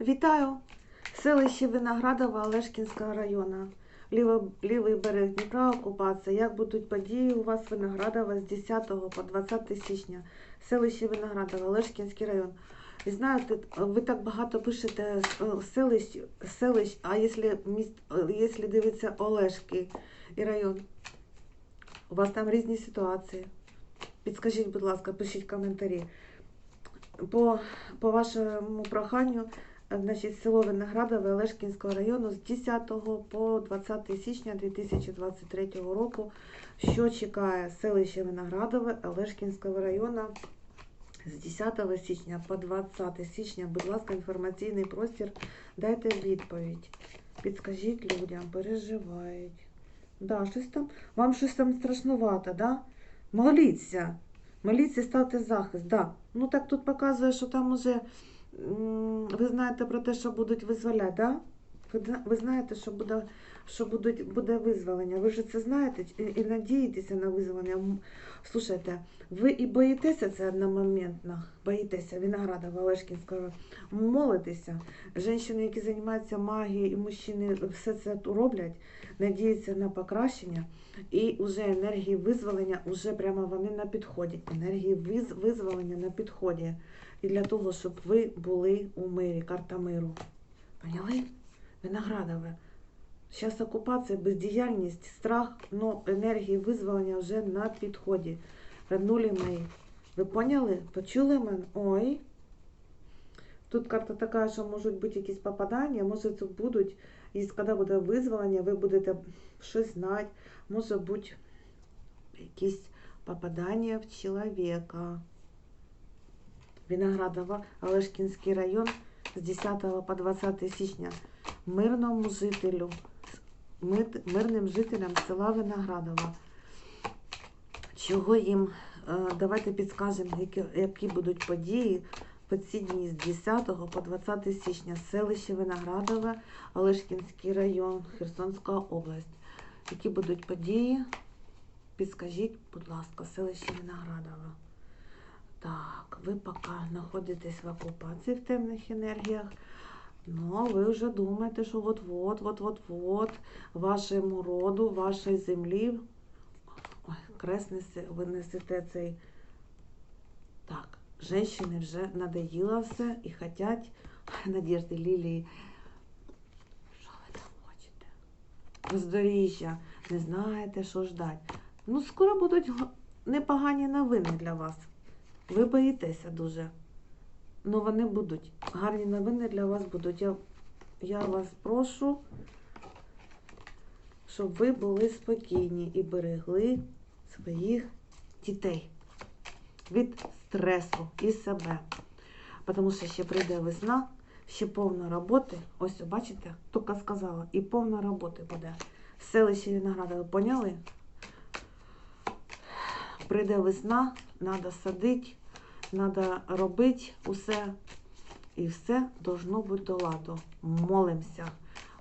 Вітаю! Селище Виноградова Олешкінського району. Ліво, лівий берег Дніпра, окупація. Як будуть події у вас Виноградова з 10 по 20 січня? Селище Виноградова, Олешкінський район. І знаєте, ви так багато пишете е, селищ, селищ а якщо, міст, е, якщо дивиться Олешки і район, у вас там різні ситуації. Підскажіть, будь ласка, пишіть коментарі. По, по вашому проханню, значить, село Виноградове Олешкінського району з 10 по 20 січня 2023 року, що чекає селище Виноградове Олешкінського району з 10 січня по 20 січня, будь ласка, інформаційний простір, дайте відповідь. Підскажіть людям, переживають. Да, щось там, вам щось там страшнувато, да? Моліться. Моліться, ставте захист, да. Ну так тут показує, що там уже ви знаєте про те, що будуть визволяти, да? Ви, знаєте, що буде, що будуть, буде визволення. Ви ж це знаєте і, і надієтеся на визволення. Слушайте, ви і боїтеся це одномоментно, боїтеся Виноградова, Олешкінського, молитеся. Жінки, які займаються магією, і мужчини все це роблять, надіються на покращення. І вже енергії визволення вже прямо вони на підході. Енергії виз- визволення на підході. І для того, щоб ви були у мирі, карта миру. Поняли? Виноградове. Зараз окупація, бездіяльність, страх, но енергії визволення вже на підході. Роднулі мої. Ви поняли? Почули мене? Ой. Тут карта така, що можуть бути якісь попадання, може це будуть, і коли буде визволення, ви будете щось знати, може бути якісь попадання в чоловіка. Виноградова, Олешкінський район з 10 по 20 січня. Мирному жителю, мирним жителям села Виноградова. Чого їм, е, давайте підскажемо, які, які будуть події по ці дні з 10 по 20 січня. Селище Виноградове, Олешкінський район, Херсонська область. Які будуть події? Підскажіть, будь ласка, селище Виноградове. Так, ви поки знаходитесь в окупації в темних енергіях. Ну, ви вже думаєте, що от-от, от-от-от вашому роду, вашій землі. Ой, несе, ви несете цей. Так, женщини вже надоїло все і хотять Надежди Лілії. Що ви там хочете? Роздоріжжя, не знаєте, що ждать. Ну, скоро будуть непогані новини для вас. Ви боїтеся дуже. Ну, вони будуть. Гарні новини для вас будуть. Я, я вас прошу, щоб ви були спокійні і берегли своїх дітей від стресу і себе. Тому що ще прийде весна, ще повно роботи. Ось, бачите, тільки сказала, і повно роботи буде. Селище Винограда, ви поняли? Прийде весна, треба садити, треба робити усе. І все должно бути до ладу. Молимося.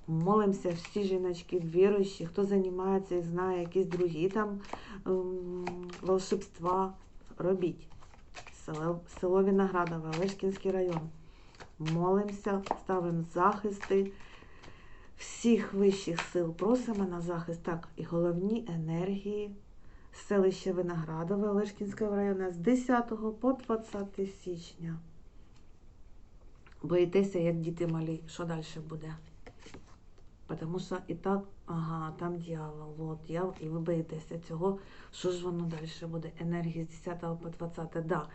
Молимося всі жіночки, віруючі, хто займається і знає якісь другі там ем, волшебства. Робіть. Село, село Виноградове, Олешкінський район. Молимося, ставимо захисти всіх вищих сил. Просимо на захист. Так, і головні енергії селище Виноградове Олешкінського району з 10 по 20 січня. Боїтеся, як діти малі, що далі буде? Тому що і так, ага, там дьявол, от дьявол, і ви боїтеся цього, що ж воно далі буде? Енергія з 10 по 20. Да.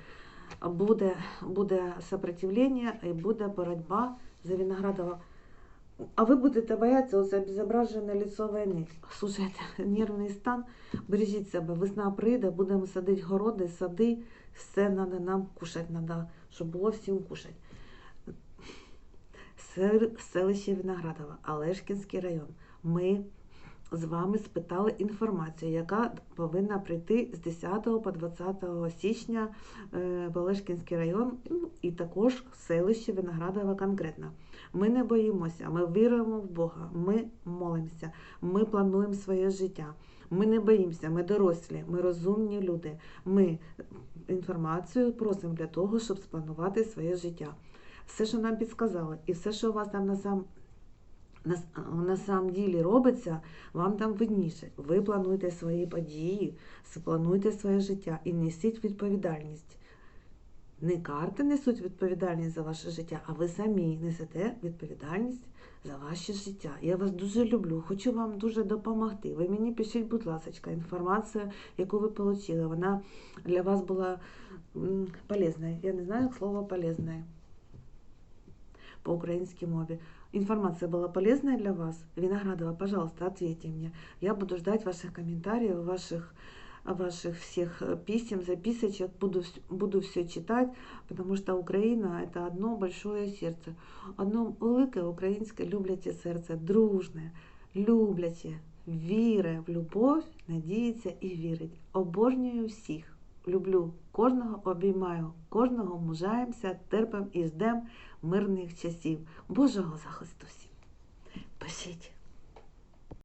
Буде, буде сопротивлення і буде боротьба за Виноградова. А ви будете боятися ось обезображене лицо війни. Слушайте, нервний стан, бережіть себе, весна прийде, будемо садити городи, сади, все треба нам кушати, треба, щоб було всім кушати. Сел- Селище Виноградова, Олешкінський район. Ми з вами спитали інформацію, яка повинна прийти з 10 по 20 січня е, в Олешкінський район ну, і також селище Виноградова конкретно. Ми не боїмося, ми віримо в Бога, ми молимося, ми плануємо своє життя. Ми не боїмося, ми дорослі, ми розумні люди. Ми інформацію просимо для того, щоб спланувати своє життя. все, що нам підсказали, і все, що у вас там на. На, ділі робиться, вам там видніше. Ви плануєте свої події, плануєте своє життя і несіть відповідальність. Не карти несуть відповідальність за ваше життя, а ви самі несете відповідальність за ваше життя. Я вас дуже люблю, хочу вам дуже допомогти. Ви мені пишіть, будь ласка, інформацію, яку ви отримали. Вона для вас була м, полезною. Я не знаю слова полезне по украинской мове. Информация была полезная для вас? Виноградова, пожалуйста, ответьте мне. Я буду ждать ваших комментариев, ваших, ваших всех э, писем, записочек. Буду, вс- буду все читать, потому что Украина – это одно большое сердце. Одно велике українське любляте серце, дружне, любляте, віре в любов, надіється і вірить. Обожнюю всіх. Люблю кожного, обіймаю кожного, мужаємося, терпим і ждем мирних часів. Божого захисту всім. Пишіть.